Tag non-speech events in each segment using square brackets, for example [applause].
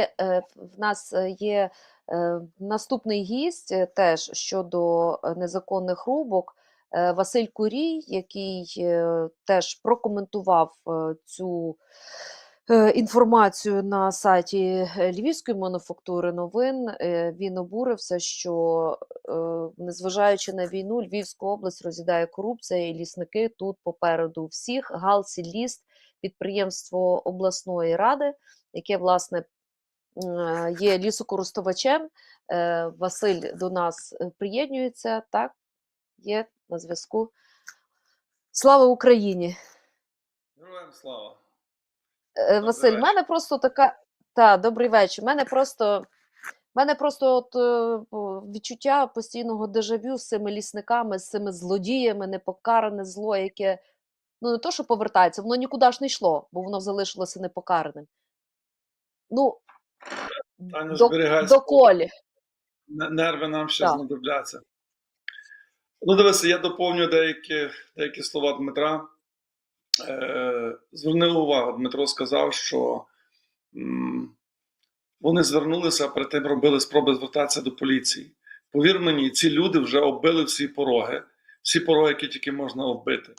Е, В нас е, є е, наступний гість теж щодо незаконних рубок. Василь Курій, який теж прокоментував цю інформацію на сайті Львівської мануфактури новин. Він обурився, що незважаючи на війну, Львівську область роз'їдає корупція, і лісники тут попереду всіх. Галсі-Ліст, підприємство обласної ради, яке власне є лісокористувачем. Е, Василь до нас е, приєднується, так, є на зв'язку. Слава Україні! Героям слава. Е, Василь, в мене просто така. Та, добрий вечір. У мене просто. мене просто от, відчуття постійного дежавю з цими лісниками, з цими злодіями, непокаране зло, яке ну не то, що повертається, воно нікуди ж не йшло, бо воно залишилося непокараним. Ну, Таня, до, доколі. Н- Нерви нам ще Так. знадобляться. Ну, дивися, я доповню деякі, деякі слова Дмитра. Е, зверни увагу, Дмитро сказав, що м, вони звернулися, а перед тим робили спроби звертатися до поліції. Повір мені, ці люди вже оббили всі пороги, всі пороги, які тільки можна оббити.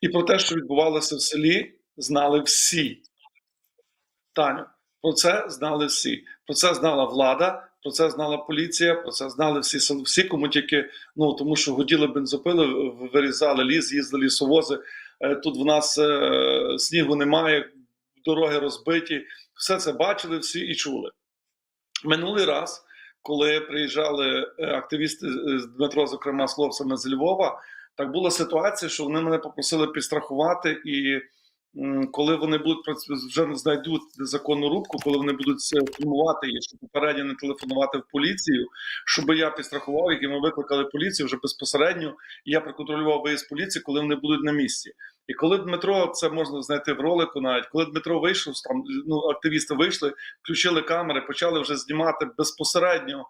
І про те, що відбувалося в селі, знали всі. Таню, про це знали всі. Про це знала влада, про це знала поліція, про це знали всі всі, кому тільки ну тому, що годіли бензопили, вирізали ліс, їздили лісовози. Е, Тут в нас е, снігу немає, дороги розбиті. Все це бачили всі і чули. Минулий раз, коли приїжджали е, активісти е, з Дмитро, зокрема з хлопцями з Львова, так була ситуація, що вони мене попросили підстрахувати і коли вони будуть вже знайдуть незаконну рубку, коли вони будуть це фільмувати її, щоб попередньо не телефонувати в поліцію, щоб я підстрахував, їх, і ми викликали поліцію вже безпосередньо. І я проконтролював виїзд поліції, коли вони будуть на місці. І коли Дмитро, це можна знайти в ролику, навіть коли Дмитро вийшов, там ну активісти вийшли, включили камери, почали вже знімати безпосередньо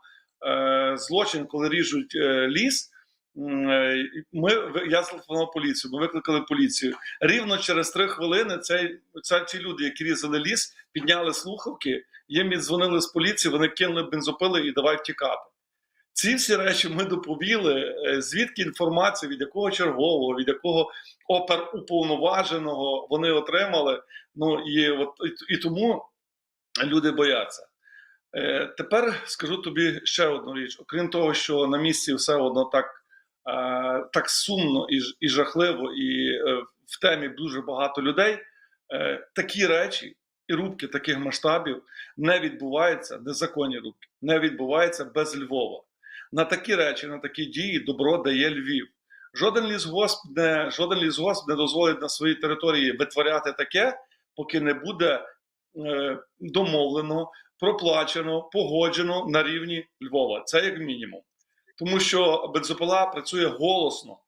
е, злочин, коли ріжуть е, ліс. Е, Ми я зателефонував поліцію, ми викликали поліцію. Рівно через три хвилини цей, ця, ці люди, які різали ліс, підняли слухавки, їм віддзвонили з поліції, вони кинули бензопили і давай втікати. Ці всі речі ми доповіли. Е, Звідки інформація, від якого чергового, від якого опер уповноваженого вони отримали. Ну і от і, і тому люди бояться. Е, тепер скажу тобі ще одну річ: окрім того, що на місці все одно так, так сумно і, і жахливо, і е, в темі дуже багато людей. Е, такі речі і рубки таких масштабів не відбуваються, незаконні рубки, не відбуваються без Львова. На такі речі, на такі дії добро дає Львів. Жоден лісгосп не, жоден лісгосп не дозволить на своїй території витворяти таке, поки не буде е, домовлено, проплачено, погоджено на рівні Львова. Це як мінімум. Тому що бензопила працює голосно.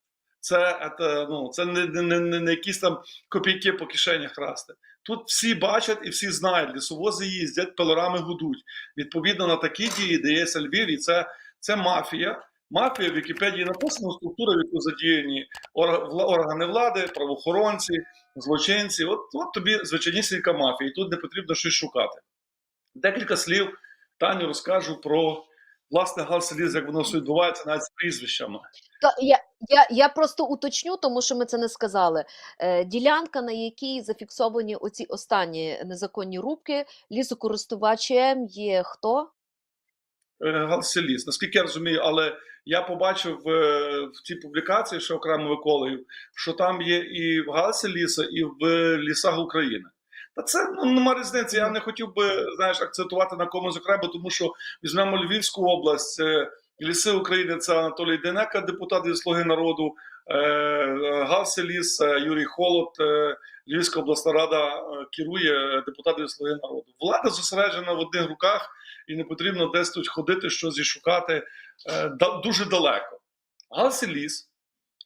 Це, це, ну, це не, не, не, не якісь там копійки по кишенях красти. Тут всі бачать і всі знають, лісовози їздять, пилорами гудуть. Відповідно на такі дії дається Львів, і це, це мафія. Мафія в Вікіпедії написано структура, в яку задіяні органи влади, правоохоронці, злочинці. От, от тобі звичайнісінька мафія, і тут не потрібно щось шукати. Декілька слів Таню розкажу про власне галселіз, як воно все відбувається, навіть з прізвищами. Та, я, я, я просто уточню, тому що ми це не сказали. Е, ділянка, на якій зафіксовані оці останні незаконні рубки, лісокористувачем є хто? Е, Галселіс. Наскільки я розумію, але я побачив в цій публікації, що окремо виколею, що там є і в Галселіса, і в лісах України. Та це ну, нема різниці. Я не хотів би знаєш, акцентувати на комусь окремо, тому що візьмемо Львівську область, ліси України це Анатолій Денека, депутат від Слуги народу, е, Галселіс, е, Юрій Холод, е, Львівська обласна рада керує депутат від Слуги народу. Влада зосереджена в одних руках і не потрібно десь тут ходити, щось і шукати дуже далеко. Галсі-ліс,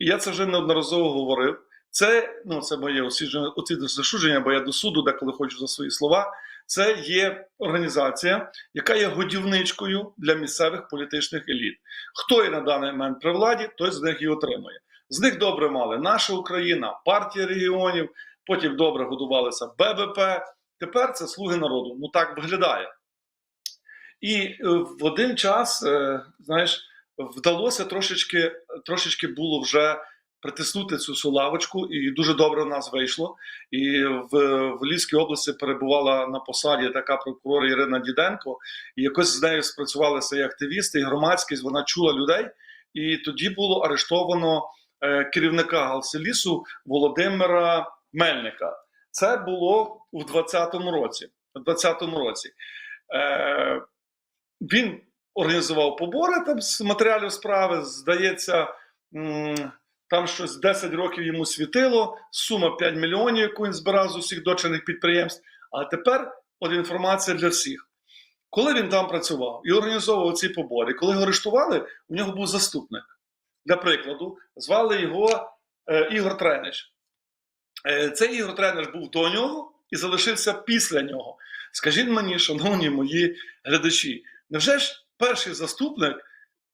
і я це вже неодноразово говорив. Це, ну, це моє осідження, оці зашудження, бо я до суду деколи хочу за свої слова. Це є організація, яка є годівничкою для місцевих політичних еліт. Хто є на даний момент при владі, той з них і отримує. З них добре мали наша Україна, партія регіонів, потім добре годувалися ББП. Тепер це слуги народу. Ну так виглядає. І е, в один час, е, знаєш, вдалося трошечки, трошечки було вже притиснути цю всю лавочку, і дуже добре в нас вийшло. І в, в Львівській області перебувала на посаді така прокурор Ірина Діденко, і якось з нею спрацювалися і активісти, і громадськість. Вона чула людей. І тоді було арештовано е, керівника Галселісу Володимира Мельника. Це було у 20-му році. У 20-му році. Е, він організував побори там з матеріалів справи. Здається, там щось 10 років йому світило, сума 5 мільйонів, яку він збирав з усіх дочерних підприємств. А тепер от інформація для всіх. Коли він там працював і організовував ці побори, коли його арештували, у нього був заступник. Для прикладу, звали його е, Ігор Тренич. Е, цей Ігор Тренич був до нього і залишився після нього. Скажіть мені, шановні мої глядачі, невже ж перший заступник,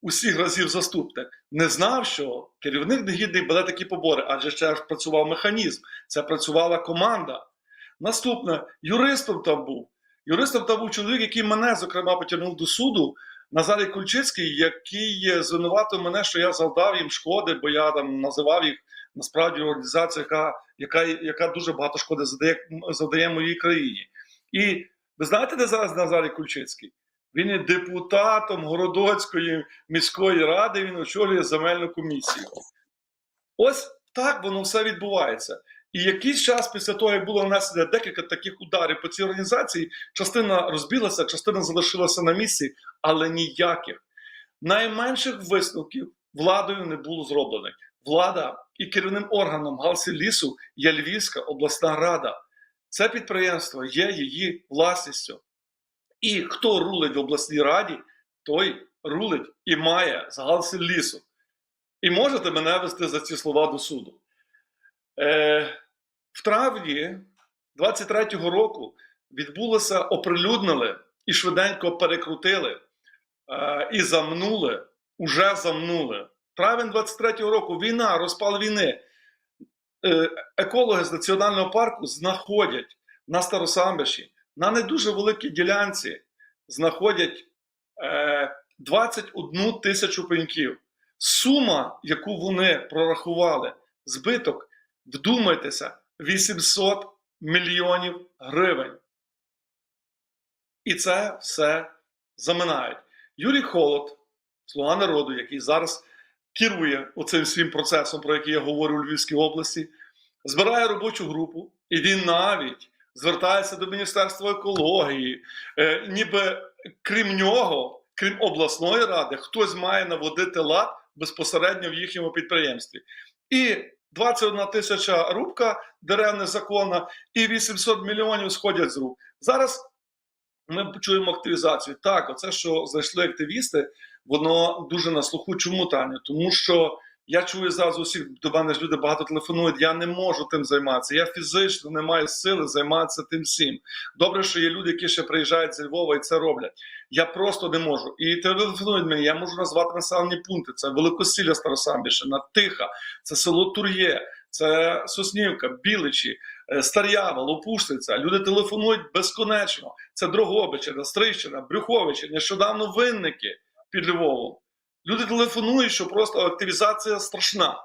усіх разів заступник, не знав, що керівник негідний бере такі побори, адже ще ж працював механізм, це працювала команда. Наступне, юристом там був. Юристом там був чоловік, який мене, зокрема, потягнув до суду. Назарій Кульчицький, який звинуватив мене, що я завдав їм шкоди, бо я там називав їх насправді організацію, яка, яка, яка дуже багато шкоди завдає, завдає моїй країні. І ви знаєте, де зараз Назарій Кульчицький? Він є депутатом Городоцької міської ради, він очолює земельну комісію. Ось так воно все відбувається. І якийсь час після того, як було нанесено декілька таких ударів по цій організації, частина розбілася, частина залишилася на місці, але ніяких найменших висновків владою не було зроблених. Влада і керівним органом Галсі лісу є Львівська обласна рада. Це підприємство є її власністю. І хто рулить в обласній раді, той рулить і має з лісу. І можете мене вести за ці слова до суду. Е, в травні 23-го року відбулося, оприлюднили і швиденько перекрутили е, і замнули, уже замнули. Травень 23-го року війна, розпал війни. Е, екологи з національного парку знаходять на Старосамбиші, на не дуже великій ділянці, знаходять е, 21 тисячу пеньків. Сума, яку вони прорахували, збиток, вдумайтеся, 800 мільйонів гривень. І це все заминають. Юрій Холод, слуга народу, який зараз керує оцим своїм процесом, про який я говорю у Львівській області, збирає робочу групу, і він навіть звертається до Міністерства екології, е, ніби крім нього, крім обласної ради, хтось має наводити лад безпосередньо в їхньому підприємстві. І 21 тисяча рубка дерев незаконна, і 800 мільйонів сходять з рук. Зараз ми почуємо активізацію. Так, оце, що зайшли активісти, воно дуже на слуху. Чому Таню? Тому що я чую зараз усіх до мене ж люди багато телефонують. Я не можу тим займатися. Я фізично не маю сили займатися тим всім. Добре, що є люди, які ще приїжджають зі Львова і це роблять. Я просто не можу. І телефонують мені. Я можу назвати населені пункти. Це Великосілля Старосамбішина, Тиха, це село Тур'є. Це Соснівка, Біличі, е, Стар'ява, Лопушниця. Люди телефонують безконечно. Це Дрогобичина, Стрищина, Брюховичі, нещодавно винники під Львовом. Люди телефонують, що просто активізація страшна.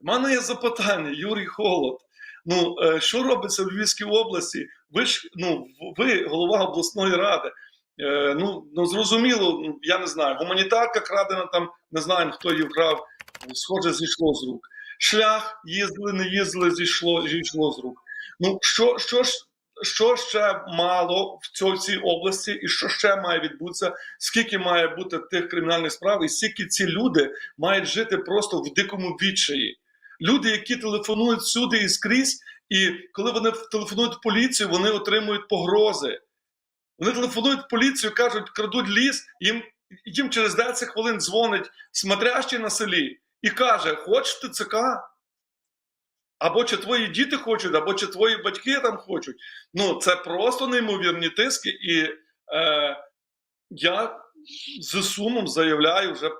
У мене є запитання, Юрій Холод. Ну, е, що робиться в Львівській області? Ви ж ну, ви голова обласної ради. Е, Ну, ну зрозуміло, ну, я не знаю. Гуманітарка крадена там, не знаю, хто її вкрав, схоже, зійшло з рук. Шлях їздили, не їздили, зійшло, зійшло з рук. Ну, що, що ж що ще мало в цій, області, і що ще має відбутися, скільки має бути тих кримінальних справ, і скільки ці люди мають жити просто в дикому відчаї. Люди, які телефонують всюди і скрізь, і коли вони телефонують в поліцію, вони отримують погрози. Вони телефонують в поліцію, кажуть, крадуть ліс, їм, їм через 10 хвилин дзвонить смотрящий на селі і каже: Хочеш ТЦК? Або чи твої діти хочуть, або чи твої батьки там хочуть. Ну, це просто неймовірні тиски. І е, я з сумом заявляю вже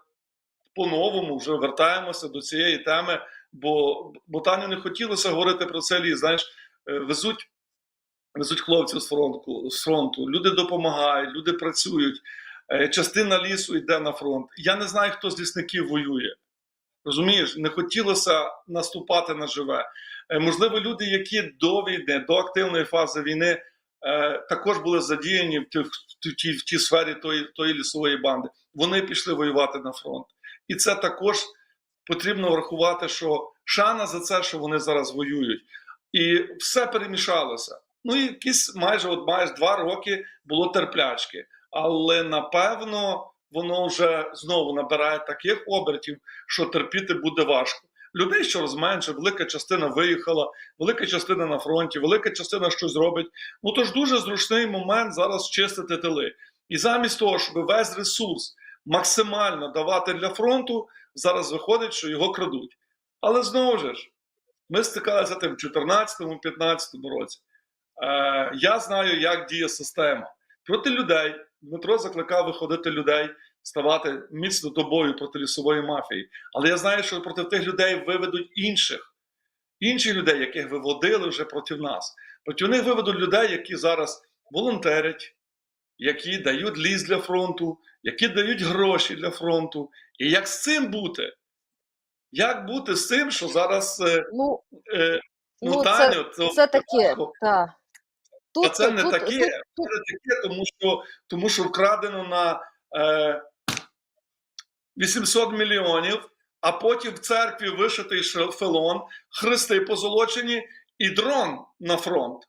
по-новому, вже вертаємося до цієї теми, бо, бо Таню не хотілося говорити про це ліс. Знаєш, е, везуть, везуть хлопців з фронту, з фронту, люди допомагають, люди працюють. Е, Частина лісу йде на фронт. Я не знаю, хто з лісників воює. Розумієш, не хотілося наступати на живе. Е, Можливо, люди, які до війни, до активної фази війни, е, також були задіяні в, тій, в тій сфері тої, тої лісової банди. Вони пішли воювати на фронт. І це також потрібно врахувати, що шана за це, що вони зараз воюють. І все перемішалося. Ну якісь майже от майже два роки було терплячки. Але напевно воно вже знову набирає таких обертів, що терпіти буде важко. Людей щораз менше, велика частина виїхала, велика частина на фронті, велика частина щось робить. Ну тож дуже зручний момент зараз чистити тили. І замість того, щоб весь ресурс максимально давати для фронту, зараз виходить, що його крадуть. Але знову ж, ми стикалися тим в 2014-2015 році. Е, я знаю, як діє система. Проти людей Дмитро закликав виходити людей, ставати міцно до бою проти лісової мафії. Але я знаю, що проти тих людей виведуть інших, інших людей, яких виводили вже проти нас. Проти них виведуть людей, які зараз волонтерять, які дають ліс для фронту, які дають гроші для фронту. І як з цим бути? Як бути з цим, що зараз е, Ну, е, ну, ну Таню, це, це таке. важко. Так. А це не тут, таке, тут, це таке, тому що, тому що вкрадено на е, 800 мільйонів, а потім в церкві вишитий шелфелон, хрести позолочені і дрон на фронт.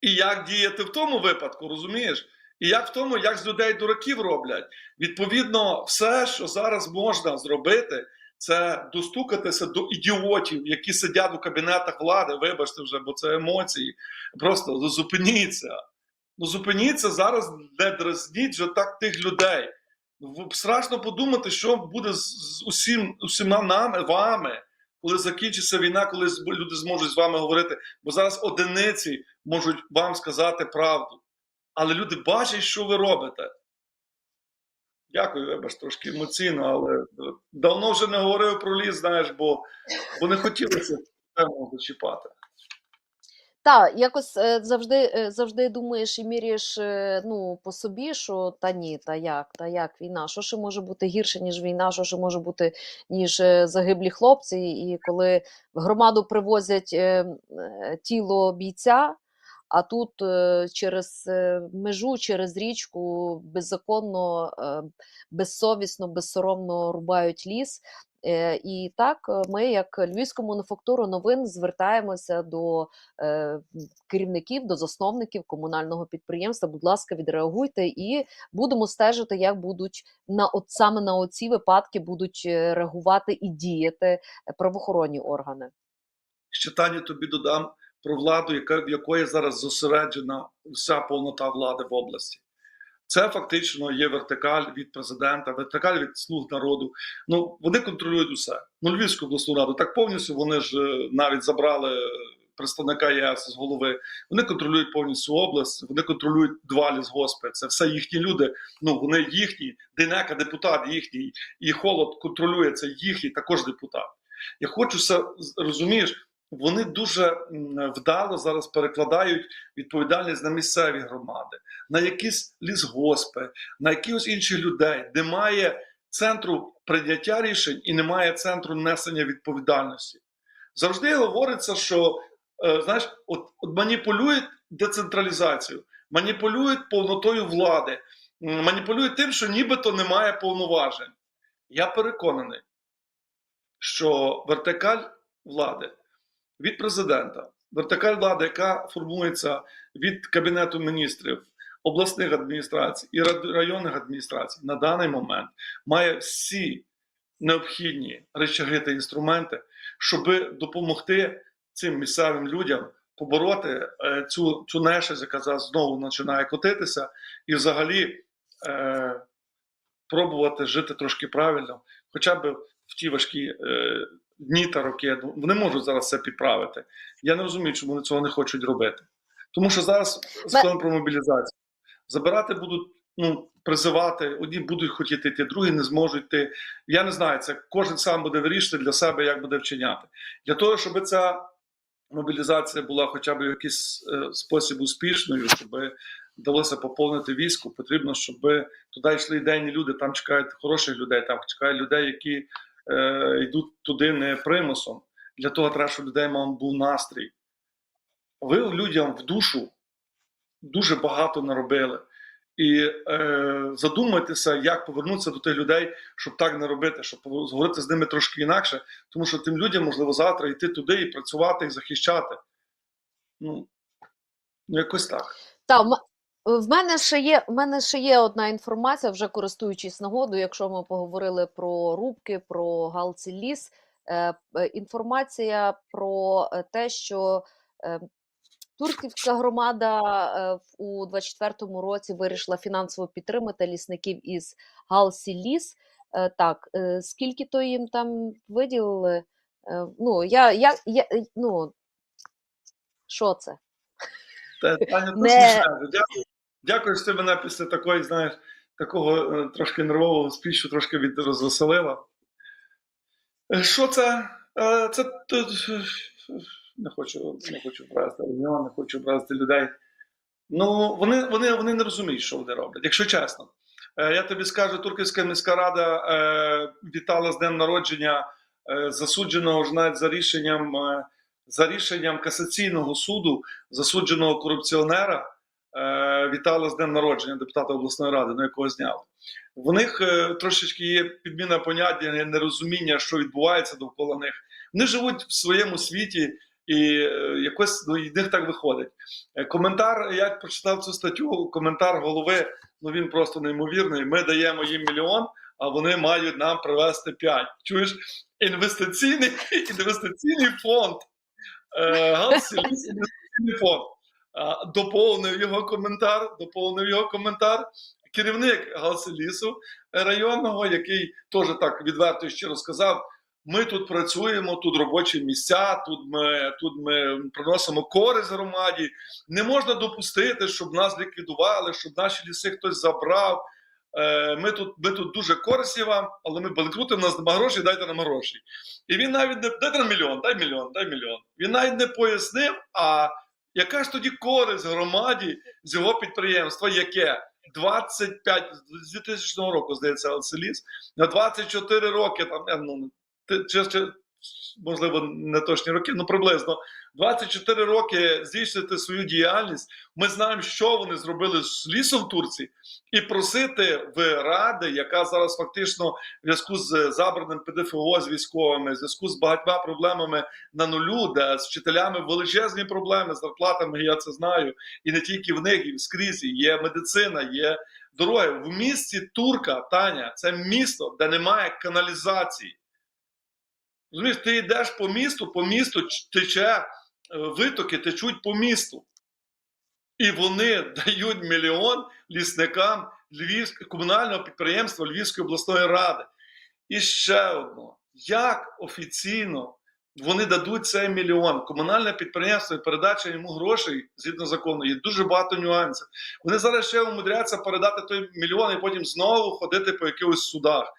І як діяти в тому випадку, розумієш? І як в тому, як з людей дураків роблять. Відповідно, все, що зараз можна зробити, це достукатися до ідіотів, які сидять у кабінетах влади. Вибачте вже, бо це емоції. Просто зупиніться. Ну зупиніться зараз, не дразніть вже так тих людей. Страшно подумати, що буде з усім, усіма нами, вами, коли закінчиться війна, коли люди зможуть з вами говорити. Бо зараз одиниці можуть вам сказати правду. Але люди бачать, що ви робите. Дякую, вибач, трошки емоційно, але е, давно вже не говорив про ліс, знаєш, бо, бо не хотілося тему зачіпати. Так, якось е, завжди, е, завжди думаєш і міряєш ну, по собі, що та ні, та як, та як війна, що ще може бути гірше, ніж війна, що ще може бути, ніж загиблі хлопці. І коли в громаду привозять е, е, тіло бійця, а тут е, через е, межу, через річку беззаконно, е, безсовісно, безсоромно рубають ліс. І так, ми, як Львівську мануфактуру новин, звертаємося до керівників, до засновників комунального підприємства. Будь ласка, відреагуйте і будемо стежити, як будуть на от саме на оці випадки будуть реагувати і діяти правоохоронні органи. Ще Тані тобі додам про владу, яка, в якої зараз зосереджена вся повнота влади в області. Це фактично є вертикаль від президента, вертикаль від слуг народу. Ну вони контролюють усе. Ну, Львівську обласну раду так повністю. Вони ж е, навіть забрали е, представника ЄС з голови. Вони контролюють повністю область. Вони контролюють два лісгоспи. Це все їхні люди. Ну вони їхні. Дейнека депутат їхній, і холод контролює це їхній також депутат. Я хочу це розумієш. Вони дуже вдало зараз перекладають відповідальність на місцеві громади, на якісь лісгоспи, на якихось інших людей, де немає центру прийняття рішень і немає центру несення відповідальності. Завжди говориться, що е, знаєш, от, от маніпулюють децентралізацією, маніпулюють повнотою влади, маніпулюють тим, що нібито немає повноважень. Я переконаний, що вертикаль влади від президента, вертикаль влади, яка формується від Кабінету міністрів, обласних адміністрацій і районних адміністрацій, на даний момент має всі необхідні речаги та інструменти, щоб допомогти цим місцевим людям побороти е, цю, цю нешесть, яка зараз знову починає котитися, і взагалі е, пробувати жити трошки правильно, хоча б в ті важкі е, дні та роки. Вони можуть зараз це підправити. Я не розумію, чому вони цього не хочуть робити. Тому що зараз закон про мобілізацію. Забирати будуть, ну, призивати, одні будуть хотіти йти, другі не зможуть йти. Я не знаю, це кожен сам буде вирішити для себе, як буде вчиняти. Для того, щоб ця мобілізація була хоча б в якийсь е, спосіб успішною, щоб вдалося поповнити військо, потрібно, щоб туди йшли ідейні люди, там чекають хороших людей, там чекають людей, які е, йдуть туди не примусом. Для того треба, щоб людей мав був настрій. Ви людям в душу дуже багато наробили. І е, задумайтеся, як повернутися до тих людей, щоб так не робити, щоб говорити з ними трошки інакше, тому що тим людям можливо завтра йти туди і працювати, і захищати. Ну, ну якось так. Та, в мене ще є, в мене ще є одна інформація, вже користуючись нагодою, якщо ми поговорили про рубки, про галці ліс. Е, е, інформація про е, те, що е, Турківська громада е, у 24-му році вирішила фінансово підтримати лісників із галсі ліс. Е, так, е, скільки то їм там виділили? Е, ну, я, я, я, ну, що це? Та, Таня, Не- не... дякую. Дякую, що ти мене після такої, знаєш, такого е, трошки нервового спічу трошки від. Е, Що це? Е, Це не хочу, не хочу регіон, не хочу образити людей. Ну, вони, вони, вони не розуміють, що вони роблять, якщо чесно. Я тобі скажу, Турківська міська рада вітала з днем народження засудженого ж навіть за рішенням, за рішенням касаційного суду, засудженого корупціонера. Вітала з днем народження депутата обласної ради, на якого зняли. В них е, трошечки є підміна поняття, нерозуміння, що відбувається довкола них. Вони живуть в своєму світі, і е, якось ну, і них так виходить. Е, Коментар, я прочитав цю статтю, коментар голови, ну він просто неймовірний. Ми даємо їм мільйон, а вони мають нам привезти 5. Чуєш, інвестиційний, [laughs] інвестиційний фонд. Галсі, інвестиційний фонд. Доповнив його коментар, доповнив його коментар. Керівник Галсилісу районного, який теж так відверто і щиро сказав: ми тут працюємо, тут робочі місця, тут ми, тут ми приносимо користь громаді. Не можна допустити, щоб нас ліквідували, щоб наші ліси хтось забрав. Е, Ми тут, ми тут дуже корисні вам, але ми банкрути, в нас нема грошей, дайте нам гроші. І він навіть не дайте нам мільйон, дай мільйон, дай мільйон. Він навіть не пояснив, а яка ж тоді користь громаді з його підприємства, яке 25 з 2000 року, здається, Селіс на 24 роки, там, ну, ти- чи, чи, можливо, не точні роки, ну приблизно 24 роки здійснювати свою діяльність. Ми знаємо, що вони зробили з лісом в Турції, і просити в ради, яка зараз фактично в зв'язку з забраним ПДФО з військовими, в зв'язку з багатьма проблемами на нулю, де з вчителями величезні проблеми з зарплатами, я це знаю, і не тільки в них, і скрізь І є медицина, є дороги. В місті Турка, Таня, це місто, де немає каналізації. Розумієш, ти йдеш по місту, по місту тече, е, витоки течуть по місту. І вони [laughs] дають мільйон лісникам Львівського комунального підприємства Львівської обласної ради. І ще одно: як офіційно вони дадуть цей мільйон? Комунальне підприємство і передача йому грошей згідно закону, є дуже багато нюансів. Вони зараз ще умудряться передати той мільйон і потім знову ходити по якихось судах.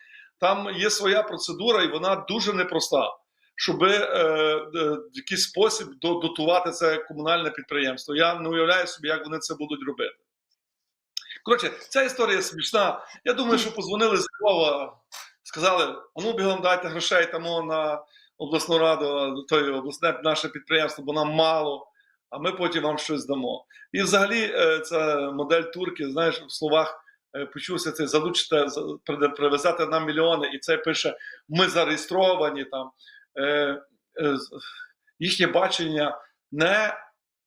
Там є своя процедура, і вона дуже непроста. Щоб е, е, в якийсь спосіб дотувати це комунальне підприємство. Я не уявляю собі, як вони це будуть робити. Коротше, ця історія смішна. Я думаю, що позвонили з Львова, сказали: а ну бігом дайте грошей тому на обласну раду, той обласне наше підприємство, бо нам мало, а ми потім вам щось дамо. І взагалі, е, ця модель турки, знаєш, в словах почувся цей залучите, за- при- привезете нам мільйони, і це пише: ми зареєстровані там. Е, е, їхнє бачення не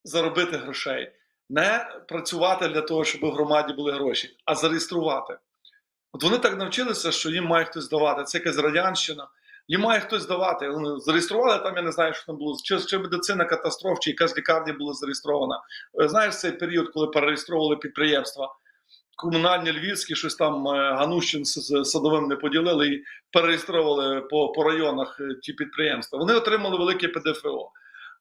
заробити грошей, не працювати для того, щоб в громаді були гроші, а зареєструвати. От вони так навчилися, що їм має хтось давати. Це якась радянщина. Їм має хтось давати. Вони зареєстрували там, я не знаю, що там було, чи, чи медицина катастроф, чи якась лікарня була зареєстрована. Е, Знаєш цей період, коли перереєстровували підприємства. Комунальні львівські щось там е, Ганущин з, садовим не поділили і перереєстровували по, по районах е, ті підприємства. Вони отримали велике ПДФО.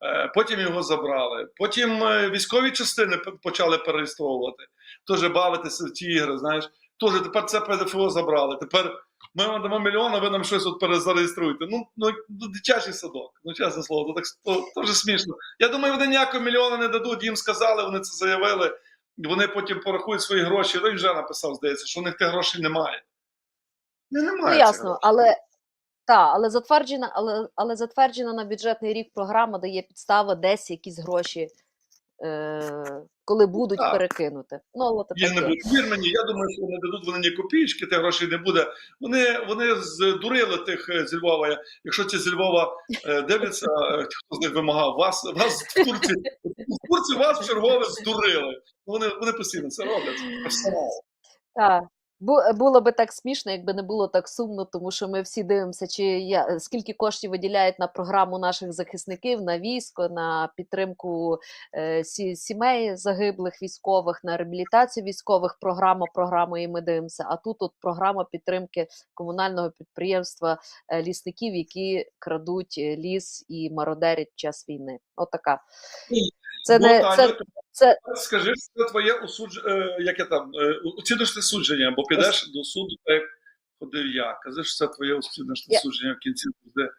Е, Потім його забрали. Потім військові частини почали перереєстровувати. Теж бавитися в ті ігри. Знаєш, теж тепер це ПДФО забрали. Тепер ми вам дамо мільйон, а ви нам щось от перезареєструєте. Ну, ну ну, дитячий садок. Ну, чесне слово, то так то, теж смішно. Я думаю, вони ніякого мільйона не дадуть. Їм сказали, вони це заявили. Вони потім порахують свої гроші. Він вже написав, здається, що у них тих грошей немає. Не, немає. Ну, ясно, але та, але затверджена, але, але затверджена на бюджетний рік програма дає підстави десь якісь гроші, коли будуть Так. перекинути. Ну, от Їх не таке. буде. Вір мені, я думаю, що не дадуть вони ні копійки, тих грошей не буде. Вони, вони здурили тих з зі Львова. Якщо ці з Львова е, дивляться, е, хто з них вимагав, вас, вас в Турці, в Турці вас в чергове здурили. Вони, вони постійно це роблять. Так. Бу- Було би так смішно, якби не було так сумно, тому що ми всі дивимося, чи я, скільки коштів виділяють на програму наших захисників, на військо, на підтримку е, сімей загиблих військових, на реабілітацію військових. Програма, і ми дивимося. А тут от програма підтримки комунального підприємства е, лісників, які крадуть е, ліс і мародерять час війни. Отака. Це Ну, не Таню, це, це Скажи, що це твоє осудження, як я там, е, оціночне судження, бо підеш до суду, як ходив я. Кажи, що це твоє оціночне Я- судження в кінці буде.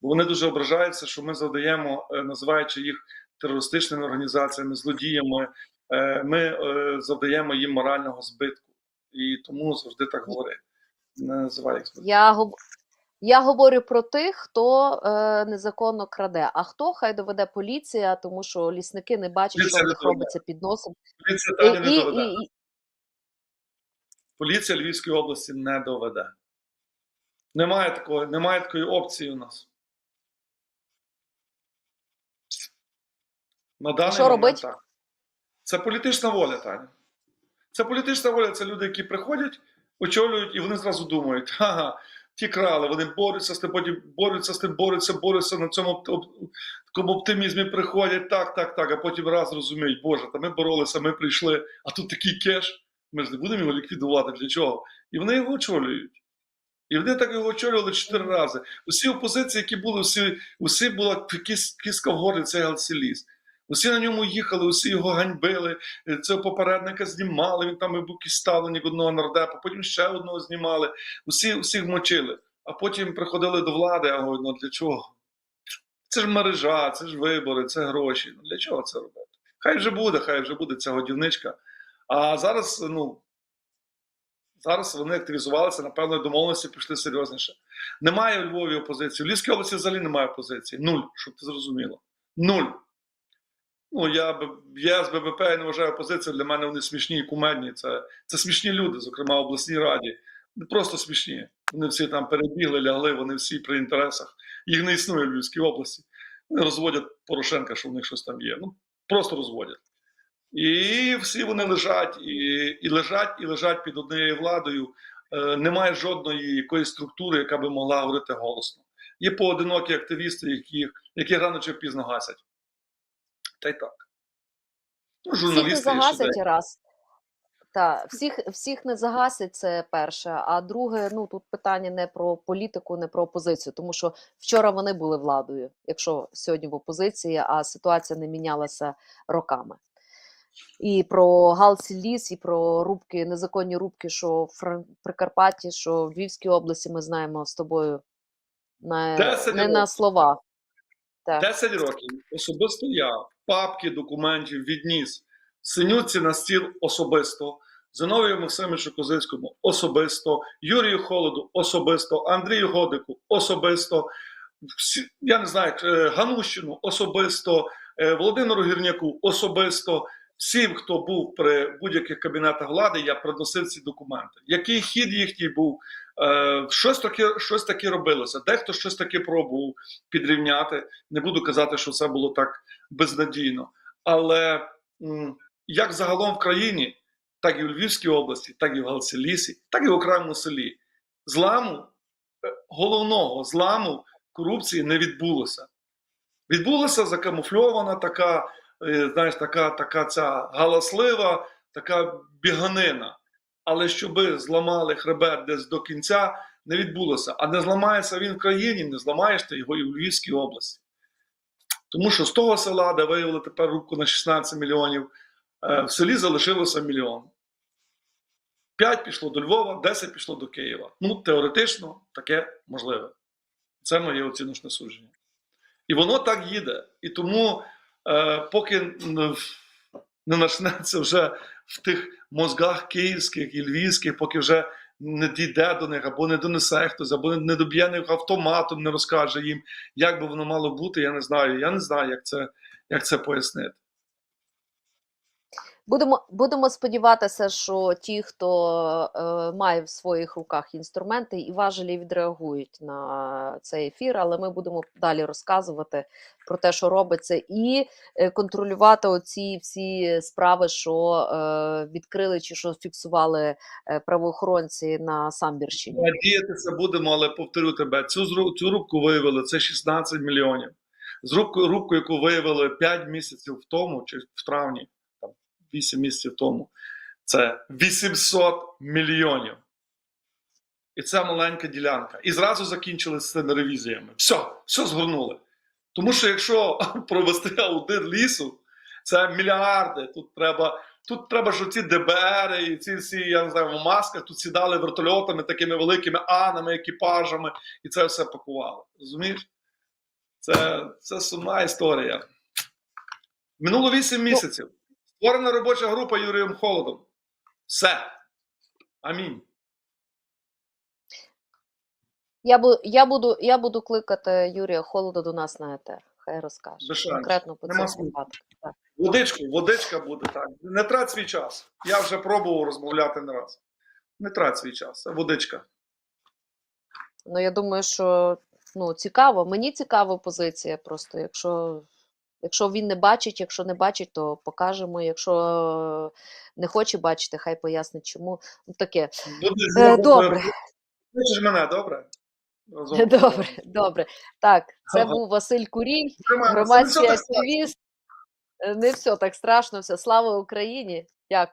Бо вони дуже ображаються, що ми завдаємо, е, називаючи їх терористичними організаціями, злодіями, е, ми е, завдаємо їм морального збитку. І тому завжди так говори. Не називай їх збитком. Я. я говорю про тих, хто е, незаконно краде. А хто хай доведе поліція, тому що лісники не бачать, Поліція що не робиться під носом. Поліція І, Таня не доведе. і, і, Поліція Львівської області не доведе. Немає такої, немає такої опції у нас. На даний що момент робить? так. Це політична воля, Таня. Це політична воля, це люди, які приходять, очолюють, і вони зразу думають: ага, ті крали, вони борються з тим, потім борються з тим, борються, борються на цьому оп- такому оптимізмі приходять, так, так, так, а потім раз розуміють, Боже, та ми боролися, ми прийшли, а тут такий кеш, ми ж не будемо його ліквідувати для чого? І вони його очолюють. І вони так його очолювали чотири рази. Усі опозиції, які були, усі, усі була кіс- кіска в горлі, це Галселіс. Усі на ньому їхали, усі його ганьбили. е, Цього попередника знімали, він там і якийсь ставленник одного нардепа, потім ще одного знімали. Усі усіх мочили. А потім приходили до влади, а говорю, ну для чого? Це ж мережа, це ж вибори, це гроші. Ну для чого це робити? Хай вже буде, хай вже буде ця годівничка. А зараз, ну, зараз вони активізувалися, напевно, домовленості пішли серйозніше. Немає у Львові опозиції. В Львівській області взагалі немає опозиції. Нуль, щоб ти зрозуміло. Нуль. Ну, я, я з ББП я не вважаю опозицію, для мене вони смішні і кумедні. Це, це смішні люди, зокрема в обласній раді. Не просто смішні. Вони всі там перебігли, лягли, вони всі при інтересах. Їх не існує в Львівській області. Вони розводять Порошенка, що в них щось там є. Ну, просто розводять. І всі вони лежать, і, і лежать, і лежать під однією владою. Е, немає жодної якоїсь структури, яка би могла говорити голосно. Є поодинокі активісти, які, які рано чи пізно гасять. Та й так. Ну, всіх не журналісти є раз. Та, всіх, всіх не загасять, це перше. А друге, ну тут питання не про політику, не про опозицію, тому що вчора вони були владою, якщо сьогодні в опозиції, а ситуація не мінялася роками. І про Галсі-Ліс, і про рубки, незаконні рубки, що в Прикарпатті, що в Львівській області ми знаємо з тобою на, Десять не на років. словах. Так. 10 років особисто я папки документів відніс Синюці на стіл особисто, Зиновію Максимовичу Козицькому особисто, Юрію Холоду особисто, Андрію Годику особисто, я не знаю, е, Ганущину особисто, е, Володимиру Гірняку особисто. Всім, хто був при будь-яких кабінетах влади, я приносив ці документи. Який хід їхній був, е, щось таке, щось таке робилося. Дехто щось таке пробував підрівняти. Не буду казати, що це було так безнадійно. Але як загалом в країні, так і в Львівській області, так і в Галселісі, так і в окремому селі, зламу, е, головного зламу корупції не відбулося. Відбулася закамуфльована така, знаєш, така, така ця галаслива, така біганина. Але щоби зламали хребет десь до кінця, не відбулося. А не зламається він в країні, не зламаєш ти його і в Львівській області. Тому що з того села, де виявили тепер рубку на 16 мільйонів, е, в селі залишилося мільйон. 5 пішло до Львова, 10 пішло до Києва. Ну, теоретично таке можливе. Це моє оціночне судження. І воно так їде. І тому, поки не начнеться вже в тих мозгах київських і львівських, поки вже не дійде до них, або не донесе хтось, або не доб'є них автоматом, не розкаже їм, як би воно мало бути. Я не знаю. Я не знаю, як це, як це пояснити. Будемо, будемо сподіватися, що ті, хто е, має в своїх руках інструменти і важелі відреагують на цей ефір, але ми будемо далі розказувати про те, що робиться, і е, контролювати оці всі справи, що е, відкрили чи що фіксували е, правоохоронці на Самбірщині. Надіятися будемо, але повторю тебе: цю цю рубку виявили це 16 мільйонів. З рубку, рубку, яку виявили 5 місяців тому, чи в травні, 8 місяців тому, це 800 мільйонів. І це маленька ділянка. І зразу закінчили з цими ревізіями. Все, все згорнули. Тому що якщо [laughs] провести аудит лісу, це мільярди. Тут треба, тут треба, щоб ці ДБР і ці всі, я не знаю, в масках тут сідали вертольотами, такими великими анами, екіпажами, і це все пакували. Розумієш? Це, це сумна історія. Минуло 8 місяців. Створена робоча група Юрієм Холодом. Все. Амінь. Я, бу, я, буду, я буду кликати Юрія Холода до нас на етер. Хай розкаже Без конкретно по Нема смислу. Водичку, водичка буде так. Не трать свій час. Я вже пробував розмовляти не раз. Не трать свій час. Водичка. Ну, я думаю, що ну, цікаво. Мені цікава позиція. Просто якщо, якщо він не бачить, якщо не бачить, то покажемо. Якщо не хоче бачити, хай пояснить, чому. Ну, таке. Е, добре. Хочеш мене, добре? Разом. [laughs] Добре, добре. Так, це Ага. був Василь Курій, громадський активіст. Е, Не все так страшно, все. Слава Україні! Дякую.